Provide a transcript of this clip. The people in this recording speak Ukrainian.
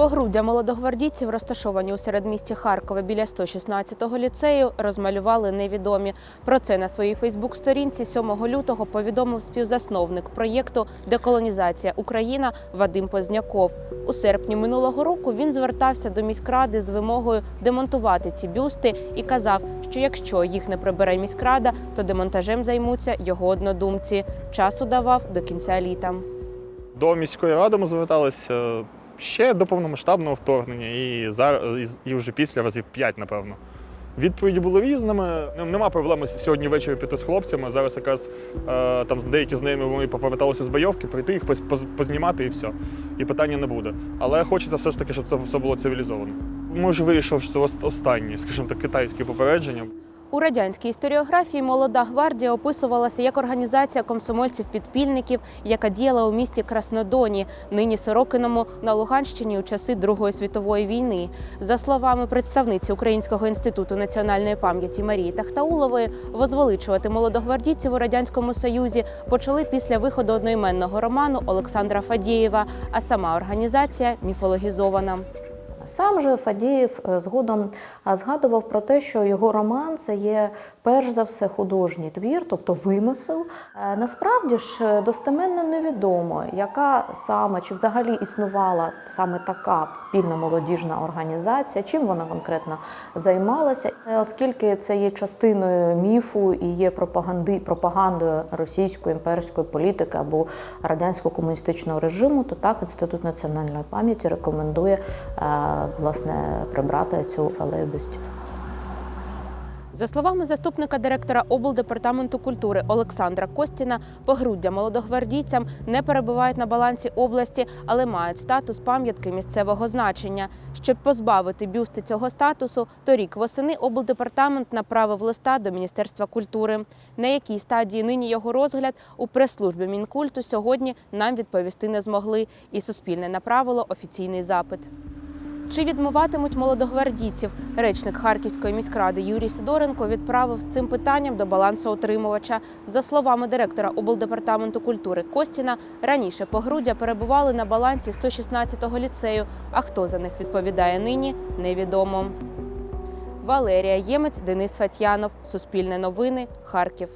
Погруддя молодогвардійців, розташовані у середмісті Харкова біля 116-го ліцею, розмалювали невідомі. Про це на своїй Фейсбук-сторінці 7 лютого повідомив співзасновник проєкту Деколонізація Україна Вадим Позняков. У серпні минулого року він звертався до міськради з вимогою демонтувати ці бюсти і казав, що якщо їх не прибере міськрада, то демонтажем займуться його однодумці. Часу давав до кінця літа. До міської ради ми зверталися ще до повномасштабного вторгнення і зараз і вже після разів п'ять, напевно. Відповіді були різними. Нема проблеми сьогодні ввечері піти з хлопцями. Зараз якраз е, там деякі з ними вони поверталися з бойовки, прийти їх поз- поз- познімати і все. І питання не буде. Але хочеться все ж таки, щоб це все було цивілізовано. Може, вийшов що ос- останнє, скажімо так, китайське попередження. У радянській історіографії молода гвардія описувалася як організація комсомольців-підпільників, яка діяла у місті Краснодоні, нині Сорокиному на Луганщині у часи Другої світової війни. За словами представниці Українського інституту національної пам'яті Марії Тахтаулової, возвеличувати молодогвардійців у радянському союзі почали після виходу одноіменного роману Олександра Фадєєва, а сама організація міфологізована. Сам же Фадієв е, згодом згадував про те, що його роман це є перш за все художній твір, тобто вимисел. Е, Насправді ж е, достеменно невідомо, яка саме чи взагалі існувала саме така підпільна молодіжна організація, чим вона конкретно займалася, оскільки це є частиною міфу і є пропаганди, пропагандою російської імперської політики або радянського комуністичного режиму, то так інститут національної пам'яті рекомендує власне прибрати цю алею. За словами заступника директора облдепартаменту культури Олександра Костіна, погруддя молодогвардійцям не перебувають на балансі області, але мають статус пам'ятки місцевого значення. Щоб позбавити бюсти цього статусу, торік восени облдепартамент направив листа до Міністерства культури. На якій стадії нині його розгляд у прес-службі Мінкульту сьогодні нам відповісти не змогли, і Суспільне направило офіційний запит. Чи відмиватимуть молодогвардійців? Речник Харківської міськради Юрій Сидоренко відправив з цим питанням до балансоутримувача. За словами директора облдепартаменту культури Костіна, раніше погруддя перебували на балансі 116-го ліцею. А хто за них відповідає нині, невідомо. Валерія Ємець, Денис Фатьянов, Суспільне новини, Харків.